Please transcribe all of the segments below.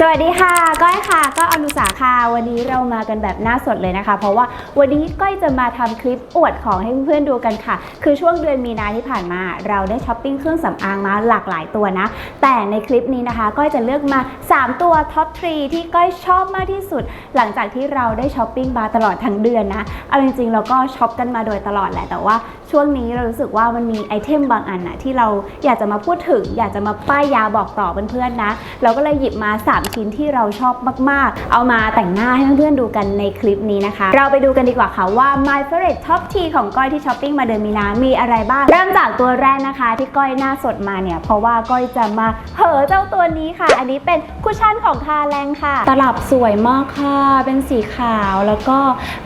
สวัสดีค่ะ ก้อยค่ะ ก็อนุสาค่ะ วันนี้เรามากันแบบหน้าสดเลยนะคะ เพราะว่าวันนี้ก้อยจะมาทำคลิปอวดของให้เพื่อนๆดูกันค่ะ คือช่วงเดือนมีนาที่ผ่านมา เราได้ช้อปปิ้งเครื่องสำอางมาหลากหลายตัวนะ แต่ในคลิปนี้นะคะ ก้อยจะเลือกมา 3 ตัวท็อปทรีที่ก้อยชอบมากที่สุด หลังจากที่เราได้ช้อปปิ้งมาตลอดทั้งเดือนนะ เอาจริงๆเราก็ช็อปกันมาโดยตลอดแหละ แต่ว่าช่วงนี้เรารู้สึกว่ามันมีไอเทมบางอันนะที่เราอยากจะมาพูดถึง อยากจะมาป้ายยาบอกต่อเพื่อนๆนะ เราก็เลยหยิบมา 3 ชิ้นที่เราชอบมากๆ เอามาแต่งหน้าให้เพื่อนๆดูกันในคลิปนี้นะคะ เราไปดูกันดีกว่าค่ะว่า my favorite top t ของก้อยที่ช้อปปิ้งมาเดือนมีนา มีอะไรบ้าง เริ่มจากตัวแรกนะคะ ที่ก้อยหน้าสดมาเนี่ย เพราะว่าก้อยจะมาเหอเจ้าตัวนี้ค่ะ อันนี้เป็นคุชชั่นของคาแรงค่ะ ตลับสวยมากค่ะ เป็นสีขาวแล้วก็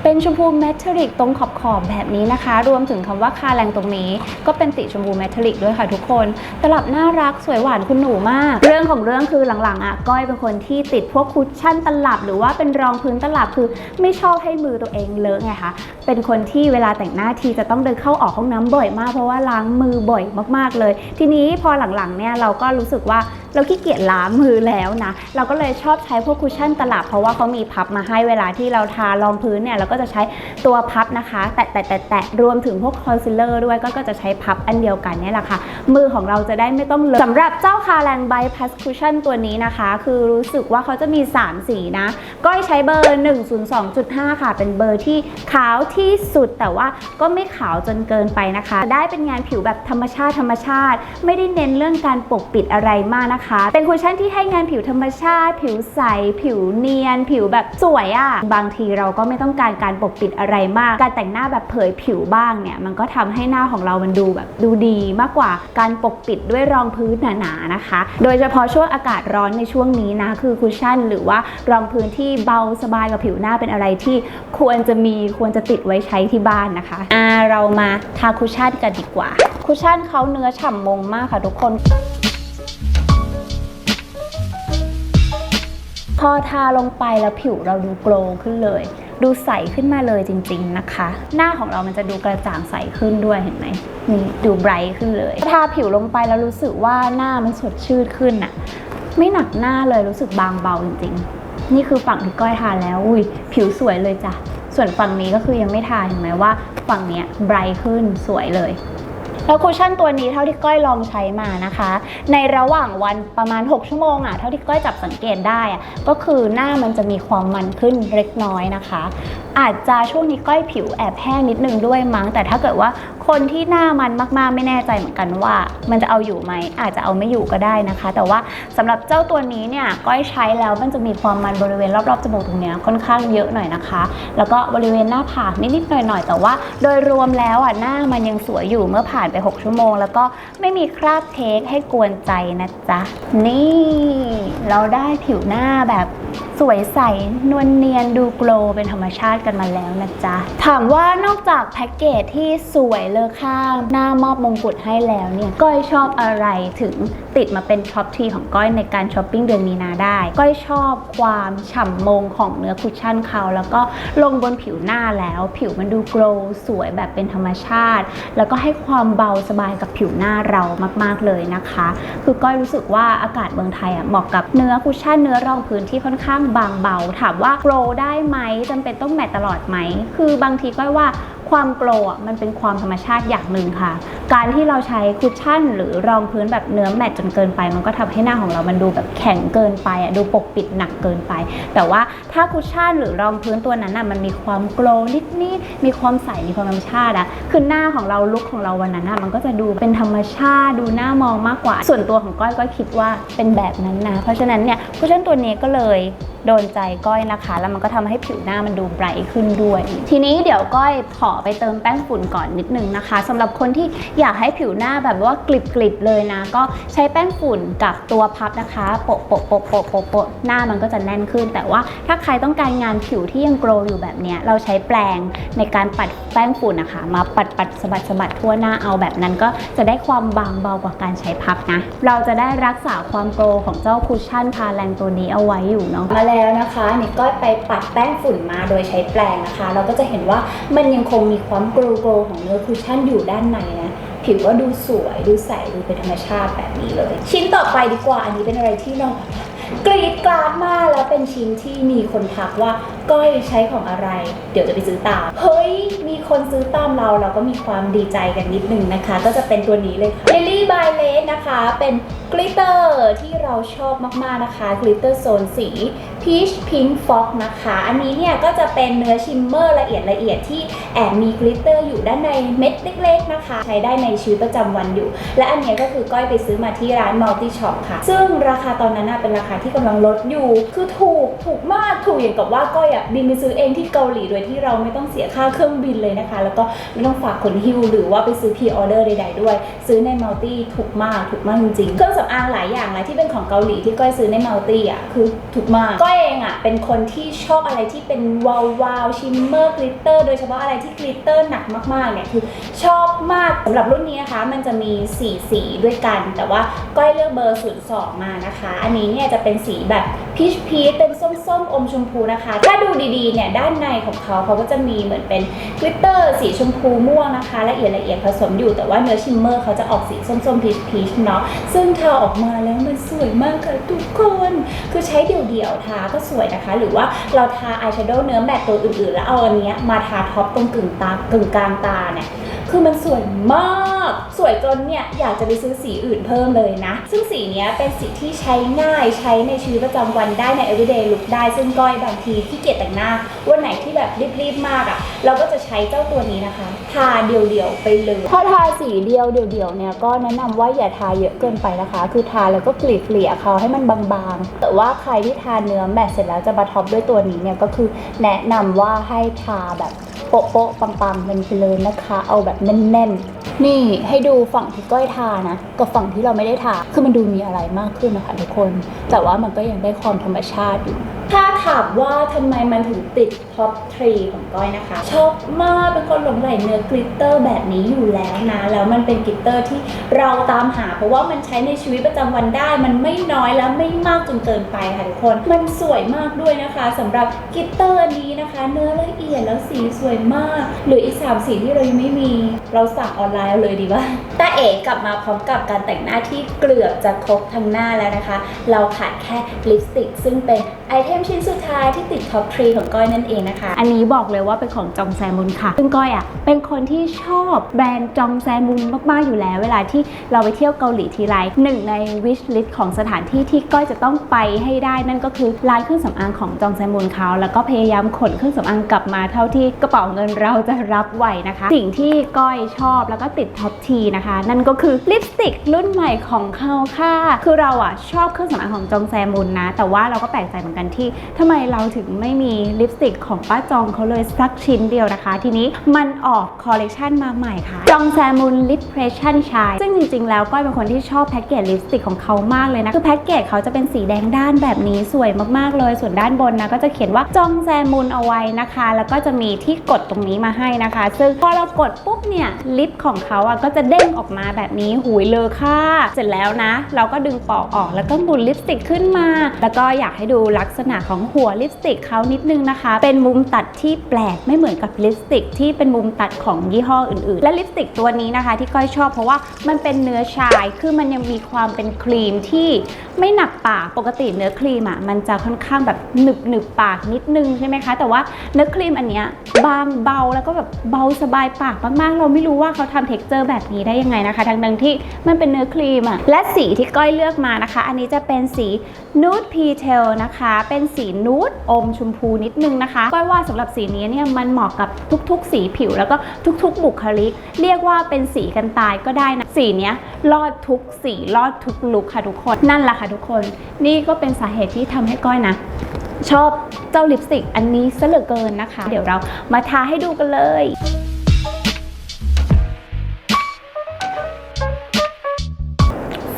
เป็นชมพูเมทัลลิกตรงขอบๆแบบนี้นะคะ รวมถึงคำว่าคาแรงตรงนี้ ก็เป็นสีชมพูเมทัลลิกด้วยค่ะทุกคนตลับน่ารักสวยหวานคุณหนูมาก เรื่องของเรื่องคือหลังๆอะก้อยเป็นคนที่ติดพวกคุชชั่นตลับ หรือว่าเป็นรองพื้นตลับคือไม่ชอบให้มือตัวเองเลอะไงคะเป็นคนที่เวลาแต่งหน้าทีจะต้องเดินเข้าออกห้องน้ำบ่อยมากเพราะว่าล้างมือบ่อยมากๆเลย ทีนี้พอหลังๆเนี่ยเราก็รู้สึกว่า เราขี้เกียจล้างมือแล้วนะ เราก็เลยชอบใช้พวกคุชชั่นตลับเพราะว่าเขามีพับมาให้เวลาที่เราทารองพื้นเนี่ยเราก็จะใช้ตัวพับนะคะ แตะแตะแตะแตะรวมถึงพวกคอนซีลเลอร์ด้วยก็ก็จะใช้พับอันเดียวกันนี่แหละค่ะ มือของเราจะได้ไม่ต้องเลอะสำหรับเจ้าคาแรงไบพัสคุชชั่นตัวนี้นะคะ คือรู้สึกว่าเขาจะมี 3 สีนะ ก้อยใช้เบอร์ 102.5 ค่ะ เป็นเบอร์ที่ขาวที่สุดแต่ว่าก็ไม่ขาวจนเกินไปนะคะ ได้เป็นงานผิวแบบธรรมชาติธรรมชาติ ไม่ได้เน้นเรื่องการปกปิดอะไรมากนะคะเป็นคุชชั่นที่ให้งานผิวธรรมชาติ ผิวใส ผิวเนียน ผิวแบบสวยอะ่ะ บางทีเราก็ไม่ต้องการการปกปิดอะไรมาก การแต่งหน้าแบบเผยผิวบ้างเนี่ย มันก็ทำให้หน้าของเรามันดูแบบดูดีมากกว่าการปกปิดด้วยรองพื้นหนาๆนะคะ โดยเฉพาะช่วงอากาศร้อนในช่วงนี้นะ คือคุชชั่น หรือว่ารองพื้นที่เบาสบายกับผิวหน้าเป็นอะไรที่ควรจะมีควรจะติดไว้ใช้ที่บ้านนะคะอ่าเรามาทาคุชชั่นกันดีกว่า คุชชั่นเขาเนื้อฉ่ำมงมากค่ะทุกคน พอทาลงไปแล้วผิวเราดูโกลขึ้นเลย ดูใสขึ้นมาเลยจริง ๆนะคะ หน้าของเรามันจะดูกระจ่างใสขึ้นด้วยเห็นไหมนี่ดูไบรท์ขึ้นเลยทาผิวลงไปแล้วรู้สึกว่าหน้ามันสดชื่นขึ้นอะไม่หนักหน้าเลยรู้สึกบางเบาจริง ๆ นี่คือฝั่งที่ก้อยทาแล้วอุ้ยผิวสวยเลยจ้ะส่วนฝั่งนี้ก็คือยังไม่ทาเห็นไหมว่า ฝั่งเนี้ยไบรท์ขึ้นสวยเลย แล้วคุชชั่นตัวนี้เท่าที่ก้อยลองใช้มานะคะ ในระหว่างวันประมาณ 6 ชั่วโมงอะเท่าที่ก้อยจับสังเกตได้อะก็คือหน้ามันจะมีความมันขึ้นเล็กน้อยนะคะอาจจะช่วงนี้ก้อยผิวแอบแห้งนิดนึงด้วยมั้ง แต่ถ้าเกิดว่าคนที่หน้ามันมากๆไม่แน่ใจเหมือนกันว่า มันจะเอาอยู่ไหมอาจจะเอาไม่อยู่ก็ได้นะคะ แต่ว่าสำหรับเจ้าตัวนี้เนี่ยก้อยใช้แล้วมันจะมีความมันบริเวณรอบๆจมูกตรงนี้ค่อนข้างเยอะหน่อยนะคะ แล้วก็บริเวณหน้าผากนิดๆหน่อยๆแต่ว่า โดยรวมแล้วอะหน้ามันยังสวยอยู่เมื่อผ่านไป 6 ชั่วโมง แล้วก็ไม่มีคราบเค้กให้กวนใจนะจ๊ะนี่เราได้ผิวหน้าแบบสวยใสนวลเนียนดูโกลว์เป็นธรรมชาติกันมาแล้วนะจ๊ะ ถามว่านอกจากแพ็กเกจที่สวยเลอค่าหน้ามอบมงกุฎให้แล้วเนี่ยก้อยชอบอะไรถึงติดมาเป็นท็อปทีของก้อยในการช้อปปิ้งเดือนมีนาได้ ก้อยชอบความฉ่ำมงของเนื้อคุชชั่นเขาแล้วก็ลงบนผิวหน้าแล้ว ผิวมันดูโกลว์สวยแบบเป็นธรรมชาติ แล้วก็ให้ความเบาสบายกับผิวหน้าเรามาก ๆเลยนะคะ คือก้อยรู้สึกว่าอากาศเมืองไทยอะเหมาะกับเนื้อคุชชั่นเนื้อรองพื้นที่ค่อนข้างบางเบา ถามว่าโกลว์ได้ไหมจำเป็นต้องแมตตลอดไหม คือบางทีก้อยว่าความโกลว์อะมันเป็นความธรรมชาติอย่างหนึ่งค่ะ การที่เราใช้คุชชั่น หรือรองพื้นแบบเนื้อแมตจนเกินไป มันก็ทำให้หน้าของเรามันดูแบบแข็งเกินไปอะดูปกปิดหนักเกินไป แต่ว่าถ้าคุชชั่นหรือรองพื้นตัวนั้นอะมันมีความโกลว์นิดมีความใสมีความธรรมชาติอะคือหน้าของเราลุคของเราวันนั้นอะมันก็จะดูเป็นธรรมชาติดูหน่ามองมากกว่า ส่วนตัวของก้อยก็คิดว่าเป็นแบบนั้นนะเพราะฉะนั้นเนี่ยคุชชั่นตัวนี้ก็เลยโดนใจก้อยนะคะ แล้วมันก็ทำให้ผิวหน้ามันดูไบรท์ขึ้นด้วย ทีนี้เดี๋ยวก้อยขอไปเติมแป้งฝุ่นก่อนนิดนึงนะคะสำหรับคนที่อยากให้ผิวหน้าแบบว่ากริบๆเลยนะ ก็ใช้แป้งฝุ่นกับตัวพับนะคะโปะโปะโปะโปะโปะโปะหน้ามันก็จะแน่นขึ้น แต่ว่าถ้าใครต้องการงานผิวที่ยังโกลอยู่แบบเนี้ยเราใช้แปรงในการปัดแป้งฝุ่นนะคะ มาปัดปัดสะบัดสะบัดทั่วหน้าเอาแบบนั้น ก็จะได้ความบางเบากว่าการใช้พับนะเราจะได้รักษาความโกลของเจ้าคุชชั่นคาแรงตัวนี้เอาไว้อยู่เนาะแล้วนะคะนี่ก็ไปปัดแป้งฝุ่นมาโดยใช้แปรงนะคะ เราก็จะเห็นว่ามันยังคงมีความโกลโกลของเนื้อคุชชั่นอยู่ด้านในนะผิวก็ดูสวยดูใสดูเป็นธรรมชาติแบบนี้เลย ชิ้นต่อไปดีกว่าอันนี้เป็นอะไรที่เรากรีดกราดมากแล้วเป็นชิ้นที่มีคนทักว่าก้อยใช้ของอะไร เดี๋ยวจะไปซื้อตามเฮ้ยมีคนซื้อตามเราเราก็มีความดีใจกันนิดนึงนะคะ ก็จะเป็นตัวนี้เลยค่ะ Lily by Lace นะคะ เป็นกลิตเตอร์ที่เราชอบมากๆนะคะกลิตเตอร์โซนสี Peach Pink Fox นะคะ อันนี้เนี่ยก็จะเป็นเนื้อชิมเมอร์ละเอียดละเอียดที่แอบมีกลิตเตอร์อยู่ด้านในเม็ดเล็กๆนะคะ ใช้ได้ในชีวิตประจำวันอยู่ และอันนี้ก็คือก้อยไปซื้อมาที่ร้าน Multi Shop ค่ะ ซึ่งราคาตอนนั้นเป็นราคาที่กำลังลดอยู่ คือถูกถูกมากถูกอย่างกับว่าก้อยอะบินไปซื้อเองที่เกาหลีโดยที่เราไม่ต้องเสียค่าเครื่องบินเลยนะคะ แล้วก็ไม่ต้องฝากคนฮิวหรือว่าไปซื้อพีออเดอร์ใดๆด้วย ซื้อใน Multi ถูกมากถูกมากจริงๆเครื่องสำอางหลายอย่างเลยที่เป็นของเกาหลีที่ก้อยซื้อใน Multi อะคือถูกมากก้อยเองอะเป็นคนที่ชอบอะไรที่เป็นวาววาวชิมเมอร์กลิตเตอร์โดยเฉพาะอะไรที่กลิตเตอร์หนักมากๆเนี่ยคือชอบมากสำหรับรุ่นนี้นะคะ มันจะมี 4 สีด้วยกัน แต่ว่าก้อยเลือกเบอร์ 02 มานะคะ อันนี้เนี่ยจะเป็นสีแบบพีชพีชเป็นส้มๆ อมชมพูนะคะ ถ้าดูดีๆเนี่ยด้านในของเขาเขาก็จะมีเหมือนเป็นกลิตเตอร์สีชมพูม่วงนะคะละเอียดละเอียดผสมอยู่แต่ว่าเนื้อชิมเมอร์เขาจะออกสีส้มๆพีชพีชเนาะซึ่งทาออกมาแล้วมันสวยมากค่ะทุกคน คือใช้เดี่ยวๆทาก็สวยนะคะ หรือว่าเราทาอายแชโดว์เนื้อแบตตัวอื่นๆ แล้วเอาอันนี้มาทาท็อปตรงกึ่งตากึ่งกลางตาเนี่ย คือมันสวยมาก สวยจนเนี่ยอยากจะไปซื้อสีอื่นเพิ่มเลยนะ ซึ่งสีเนี้ยเป็นสีที่ใช้ง่ายใช้ในชีวิตประจำวันได้ใน everyday look ได้ ซึ่งก้อยบางทีที่เกียจแต่งหน้า วันไหนที่แบบรีบๆมากอะ่ะ เราก็จะใช้เจ้าตัวนี้นะคะ ทาเดี่ยวๆไปเลย ถ้าทาสีเดียวเดี่ยวๆเนี่ยก็แนะนำว่าอย่าทาเยอะเกินไปนะคะ คือทาแล้วก็เกลี่ยเขาให้มันบางๆ แต่ว่าใครที่ทาเนื้อแมตต์เสร็จแล้วจะมาท็อปด้วยตัวนี้เนี่ยก็คือแนะนำว่าให้ทาแบบ โป๊ะๆปังๆเป็นไปเลยนะคะ เอาแบบแน่นๆ นี่ให้ดูฝั่งที่ก้อยทานะ กับฝั่งที่เราไม่ได้ทา คือมันดูมีอะไรมากขึ้นนะคะทุกคน แต่ว่ามันก็ยังได้ความธรรมชาติอยู่ถ้า ถามว่าทำไมมันถึงติดท็อปทรีของก้อยนะคะ ชอบมากเป็นคนหลงใหลเนื้อกลิตเตอร์แบบนี้อยู่แล้วนะ แล้วมันเป็นกลิตเตอร์ที่เราตามหา เพราะว่ามันใช้ในชีวิตประจำวันได้ มันไม่น้อยและไม่มากจนเกินไปค่ะทุกคน มันสวยมากด้วยนะคะสำหรับกลิตเตอร์อันนี้นะคะ เนื้อละเอียดแล้วสีสวยมากหลืออีกสามสีที่เรายังไม่มี เราสั่งออนไลน์เอาเลยดีว่า ตาเอ๋กลับมาพร้อมกับการแต่งหน้าที่เกือบจะครบทั้งหน้าแล้วนะคะ เราขาดแค่ลิปสติก ซึ่งเป็นไอเทมชิ้นสุดท้ายที่ติดท็อปทรีของก้อยนั่นเองนะคะ อันนี้บอกเลยว่าเป็นของจองแซมุนค่ะ ซึ่งก้อยอะเป็นคนที่ชอบแบรนด์จองแซมุนมากๆอยู่แล้ว เวลาที่เราไปเที่ยวเกาหลีทีไรหนึ่งในวิชลิสต์ของสถานที่ที่ก้อยจะต้องไปให้ได้นั่นก็คือร้านเครื่องสำอางของจองแซมุนเขาแล้วก็พยายามขนเครื่องสำอางกลับมาเท่าที่กระเป๋าเงินเราจะรับไหวนะคะ สิ่งที่ก้อยชอบแล้วก็ติดท็อปทีนะคะนั่นก็คือลิปสติกรุ่นใหม่ของเขาค่ะ คือเราอะชอบเครื่องสำอางของจองแซมุนนะ แต่ว่าเราก็แปลกใจเหมือนกันที่ทำไมเราถึงไม่มีลิปสติกของป้าจองเขาเลยสักชิ้นเดียวนะคะ ทีนี้มันออกคอลเลกชันมาใหม่ค่ะ จองแซมุนลิปเพรสชั่นชายซึ่งจริง ๆ แล้วก้อยเป็นคนที่ชอบแพ็กเกจลิปสติกของเขามากเลยนะ คือแพ็กเกจเขาจะเป็นสีแดงด้านแบบนี้สวยมากๆเลย ส่วนด้านบนนะก็จะเขียนว่าจองแซมุนเอาไว้นะคะ แล้วก็จะมีที่กดตรงนี้มาให้นะคะ ซึ่งพอเรากดปุ๊บเนี่ยลิปของเขาอะก็จะเด้งอออกมาแบบนี้หุยเลยค่ะเสร็จแล้วนะ เราก็ดึงปอกออกแล้วก็หมุนลิปสติกขึ้นมา แล้วก็อยากให้ดูลักษณะของหัวลิปสติกเขานิดนึงนะคะ เป็นมุมตัดที่แปลกไม่เหมือนกับลิปสติกที่เป็นมุมตัดของยี่ห้ออื่นๆ และลิปสติกตัวนี้นะคะ ที่ก้อยชอบเพราะว่ามันเป็นเนื้อชายคือมันยังมีความเป็นครีมที่ไม่หนักปากปกติเนื้อครีมอะมันจะค่อนข้างแบบหนึบหนึบปากนิดนึงใช่ไหมคะ แต่ว่าเนื้อครีมอันเนี้ยบางเบาแล้วก็แบบเบาสบายปากมากๆ เราไม่รู้ว่าเขาทำเท็กเจอร์แบบนี้ได้ยังไงนะคะ ทั้งนั้นที่มันเป็นเนื้อครีมอะและสีที่ก้อยเลือกมานะคะ อันนี้จะเป็นสี nude p t a l นะคะ เป็นสีนูดอมชมพูนิดนึงนะคะก้อยว่าสำหรับสีนี้เนี่ยมันเหมาะกับทุกๆ สีผิวแล้วก็ทุกๆ บุคลิก เรียกว่าเป็นสีกันตายก็ได้นะสีเนี้ยรอดทุกสีรอดทุกลุคค่ะทุกคนนั่นแหละค่ะทุกคน นี่ก็เป็นสาเหตุที่ทำให้ก้อยนะชอบเจ้าลิปสติกอันนี้ซะเหลือเกินนะคะ เดี๋ยวเรามาทาให้ดูกันเลย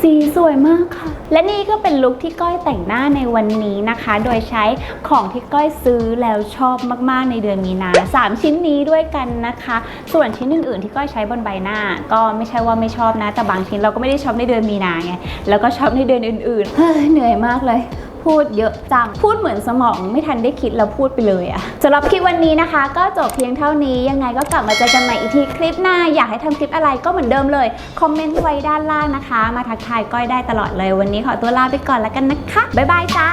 สีสวยมากค่ะ และนี่ก็เป็นลุคที่ก้อยแต่งหน้าในวันนี้นะคะ โดยใช้ของที่ก้อยซื้อแล้วชอบมากๆในเดือนมีนา3ชิ้นนี้ด้วยกันนะคะ ส่วนชิ้นอื่นๆที่ก้อยใช้บนใบหน้า ก็ไม่ใช่ว่าไม่ชอบนะ แต่บางชิ้นเราก็ไม่ได้ชอบในเดือนมีนาไง แล้วก็ชอบในเดือนอื่นๆ เฮ้ยเหนื่อยมากเลย พูดเยอะจัง พูดเหมือนสมองไม่ทันได้คิดแล้วพูดไปเลยอะสำหรับคลิปวันนี้นะคะ ก็จบเพียงเท่านี้ยังไงก็กลับมาเจอกันใหม่อีกทีคลิปหน้าอยากให้ทำคลิปอะไรก็เหมือนเดิมเลยคอมเมนต์ไว้ด้านล่างนะคะ มาทักทายก้อยได้ตลอดเลยวันนี้ขอตัวลาไปก่อนแล้วกันนะคะบ๊ายบายจ้า